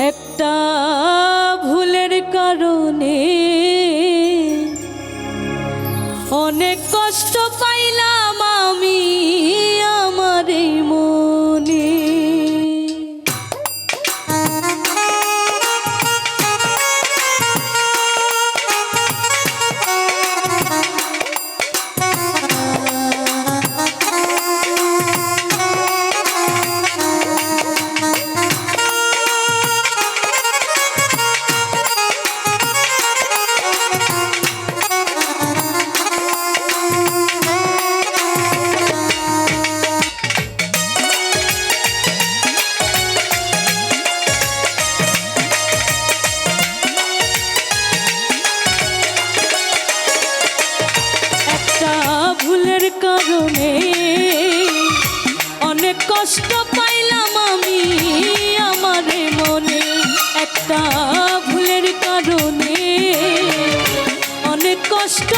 একটা ভুলের কারণে কারণে অনেক কষ্ট পাইলাম আমি আমার মনে। একটা ভুলের কারণে অনেক কষ্ট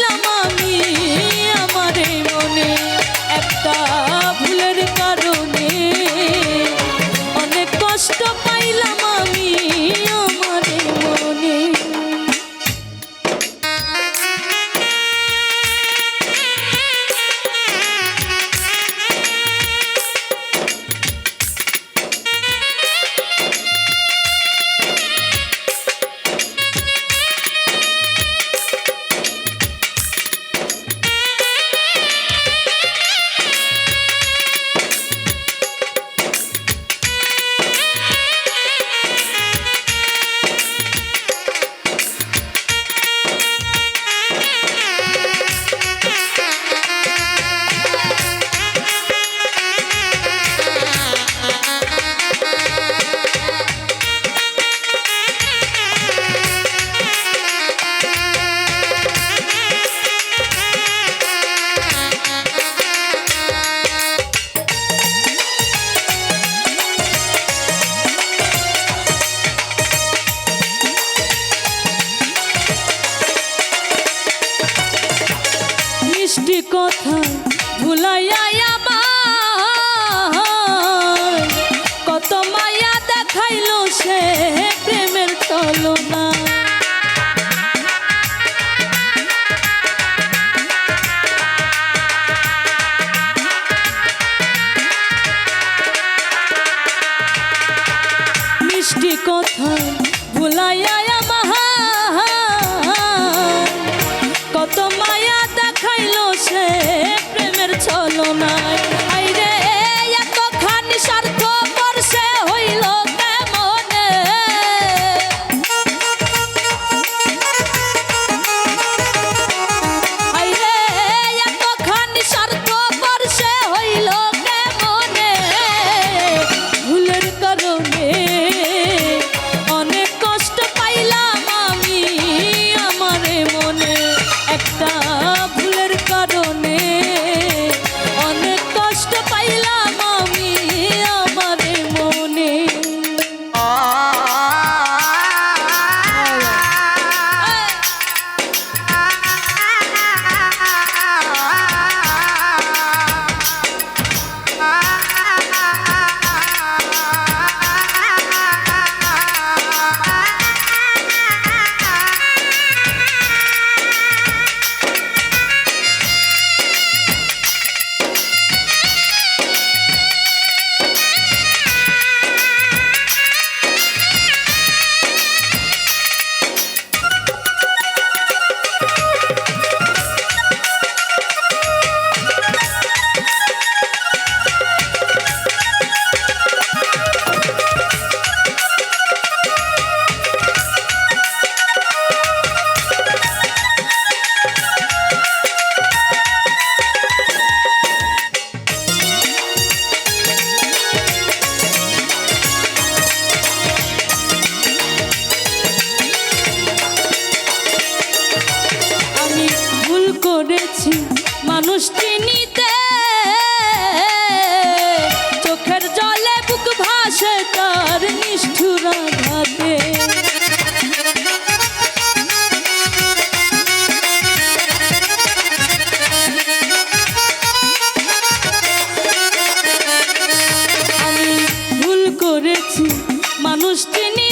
love. কথা ভুলাইয়া তার নিষ্ঠুর ভুল করেছি মানুষ তিনি